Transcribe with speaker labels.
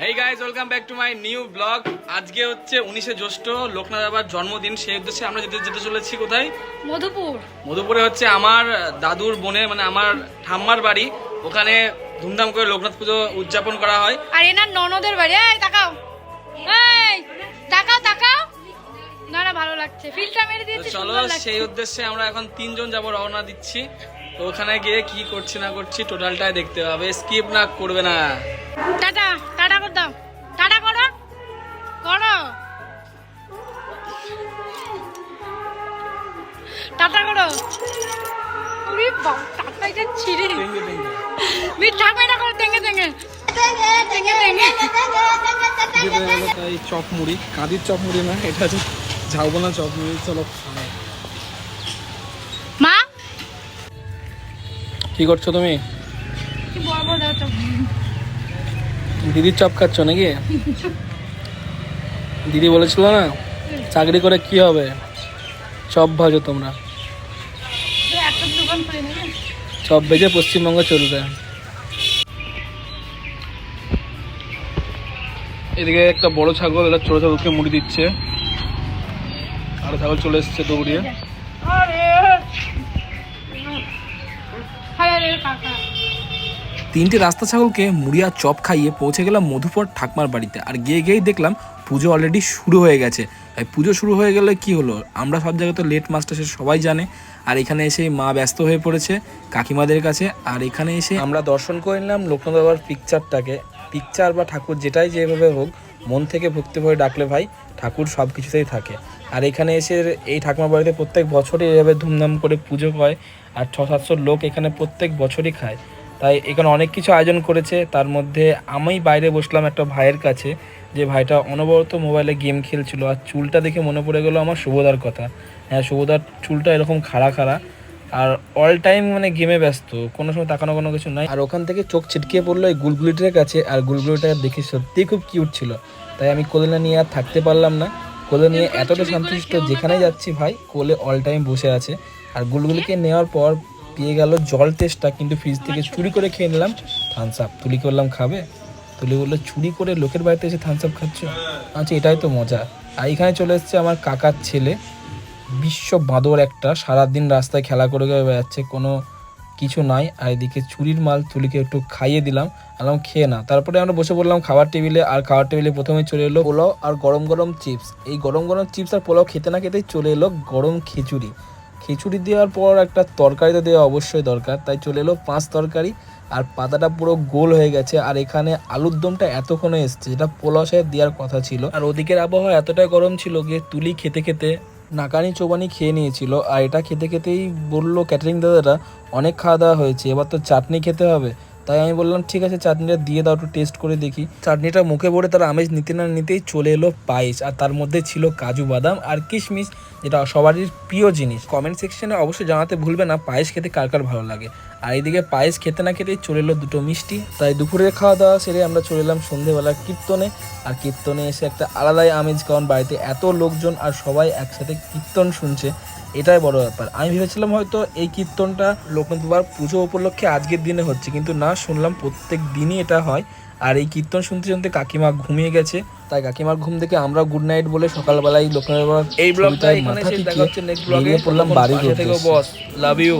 Speaker 1: Hey guys welcome back to my new blog আজকে হচ্ছে উনিশে জ্যৈষ্ঠ লোকনাথ বাবার জন্মদিন। সেই উদ্দেশ্যে আমরা যেতে যেতে চলেছি কোথায়?
Speaker 2: মধুপুর।
Speaker 1: মধুপুরে হচ্ছে আমার দাদুর বোনের মানে আমার ঠাম্মার বাড়ি। ওখানে ধুমধাম করে লোকনাথ পুজো উদযাপন করা হয়।
Speaker 2: আর এনার ননদের বাড়ি। এই তাকাও। এই তাকাও তাকাও। না না ভালো লাগছে। ফিল্টার মেরে দিয়েছি
Speaker 1: চলো সেই উদ্দেশ্যে আমরা এখন তিনজন যাব রওনা দিচ্ছি। তো ওখানে গিয়ে কি করছি না করছি টোটালটাই দেখতে হবে। স্কিপ না করবে না।
Speaker 2: টাটা। টাটা কর দাও। টাটা করো। করো। টাটা করো। টাটা এটা ছিঁড়ে। ঠাকুর এটা
Speaker 1: এই চপ মুড়ি কাঁদির চপ মুড়ি না এটা হচ্ছে ঝাউবনা চপ মুড়ি চলো
Speaker 2: মা?
Speaker 1: কি করছ তুমি?
Speaker 2: কি দাও
Speaker 1: দিদির চপ খাচ্ছ নাকি? দিদি বলেছিল না, চাকরি করে কি হবে? চপ ভাজো তোমরা। চপ ভেজে পশ্চিমবঙ্গ চলবে। এদিকে একটা বড় ছাগল এটা ছোট ছাগলকে মুড়ি দিচ্ছে। আর ছাগল চলে এসছে দৌড়িয়ে।
Speaker 2: কাকা।
Speaker 3: তিনটে রাস্তা ছাগলকে মুড়িয়া চপ খাইয়ে পৌঁছে গেলাম মধুপর ঠাকমার বাড়িতে। আর গিয়ে গিয়েই দেখলাম পুজো অলরেডি শুরু হয়ে গেছে। তাই পুজো শুরু হয়ে গেলে কি হলো? আমরা সব জায়গায় তো লেট মাস্টার সে সবাই জানে। আর এখানে এসে মা ব্যস্ত হয়ে পড়েছে কাকিমাদের কাছে। আর এখানে এসে আমরা দর্শন করে নিলাম লোকনাথ বাবার পিকচারটাকে পিকচার বা ঠাকুর যেটাই যেভাবে হোক, মন থেকে ভক্তি ভরে ডাকলে ভাই ঠাকুর সব কিছুতেই থাকে। আর এখানে এসে এই ঠাকুমার বাড়িতে প্রত্যেক বছরই এভাবে ধুমধাম করে পুজো হয়। আর ছ সাতশো লোক এখানে প্রত্যেক বছরই খায়। তাই এখানে অনেক কিছু আয়োজন করেছে। তার মধ্যে আমি বাইরে বসলাম একটা ভাইয়ের কাছে, যে ভাইটা অনবরত মোবাইলে গেম খেলছিল। আর চুলটা দেখে মনে পড়ে গেলো আমার শুভদার কথা। হ্যাঁ শুভদার চুলটা এরকম খাড়া খাড়া। আর অল টাইম মানে গেমে ব্যস্ত, কোনো সময় তাকানো কোনো কিছু নাই। আর ওখান থেকে চোখ ছিটকে পড়ল এই গুলগুলিটার কাছে, আর গুলগুলিটা দেখে সত্যিই খুব কিউট ছিল। তাই আমি কোলে নিয়ে আর থাকতে পারলাম না। কোলে নিয়ে এতটা সন্তুষ্ট যেখানে যাচ্ছি ভাই, কোলে অল টাইম বসে আছে। আর গুলগুলিকে নেওয়ার পর পেয়ে গেল জল টেস্টটা কিন্তু ফ্রিজ থেকে চুরি করে খেয়ে নিলাম। থামস আপ তুলি করলাম খাবে? তুলি বলল চুরি করে লোকের বাড়িতে এসে থামস আপ খাচ্ছ? আচ্ছা এটাই তো মজা। আর এখানে চলে এসছে আমার কাকার ছেলে। বিশ্ব বাঁদর একটা। সারাদিন রাস্তায় খেলা করে বেড়াচ্ছে কোনো কিছু নাই। আর এদিকে চুরির মাল তুলিকে একটু খাইয়ে দিলাম। আলাম খেয়ে না। তারপরে আমরা বসে পড়লাম খাবার টেবিলে। আর খাবার টেবিলে প্রথমে চলে এলো পোলাও আর গরম গরম চিপস। এই গরম গরম চিপস আর পোলাও খেতে না খেতেই চলে এলো গরম খিচুড়ি। খিচুড়ি দেওয়ার পর একটা তরকারি তো দেওয়া অবশ্যই দরকার। তাই চলে এলো পাঁচ তরকারি, আর পাতাটা পুরো গোল হয়ে গেছে। আর এখানে আলুর দমটা এতক্ষণে এসছে, যেটা পোলাও সাহেব দেওয়ার কথা ছিল। আর ওদিকের আবহাওয়া এতটাই গরম ছিল যে তুলি খেতে খেতে নাকানি চোবানি খেয়ে নিয়েছিল। আর এটা খেতে খেতেই বলল ক্যাটারিং দাদাটা অনেক খাওয়া দাওয়া হয়েছে, এবার তো চাটনি খেতে হবে। তাই আমি বললাম, ঠিক আছে, চাটনিটা দিয়ে দাও, একটু টেস্ট করে দেখি। চাটনিটা মুখে পড়ে তার আমেজ নিতে না নিতেই চলে এলো পায়েস, আর তার মধ্যে ছিল কাজু বাদাম আর কিশমিশ, যেটা সবারই প্রিয় জিনিস। কমেন্ট সেকশনে অবশ্যই জানাতে ভুলবে না, পায়েস খেতে কার কার ভালো লাগে। আর এইদিকে পায়েস খেতে না খেতেই চলে এলো দুটো মিষ্টি। তাই দুপুরের খাওয়া দাওয়া সেরে আমরা চলে এলাম সন্ধেবেলা কীর্তনে। আর কীর্তনে এসে একটা আলাদাই আমেজ কারণ বাড়িতে এত লোকজন আর সবাই একসাথে কীর্তন শুনছে এটাই বড় ব্যাপার। আমি ভেবেছিলাম হয়তো এই কীর্তনটা লোকনাথ বাবার পুজো উপলক্ষে আজকের দিনে হচ্ছে কিন্তু না শুনলাম প্রত্যেক দিনই এটা হয়। আর এই কীর্তন শুনতে শুনতে কাকিমা ঘুমিয়ে গেছে। তাই কাকিমার ঘুম থেকে আমরা গুড নাইট বলে সকালবেলায় লোকনাথ বাবার
Speaker 1: এই ব্লগটা এখানে শেষ দেখা হচ্ছে নেক্সট ব্লগে।
Speaker 3: পড়লাম বাড়ির
Speaker 1: থেকে বস লাভ ইউ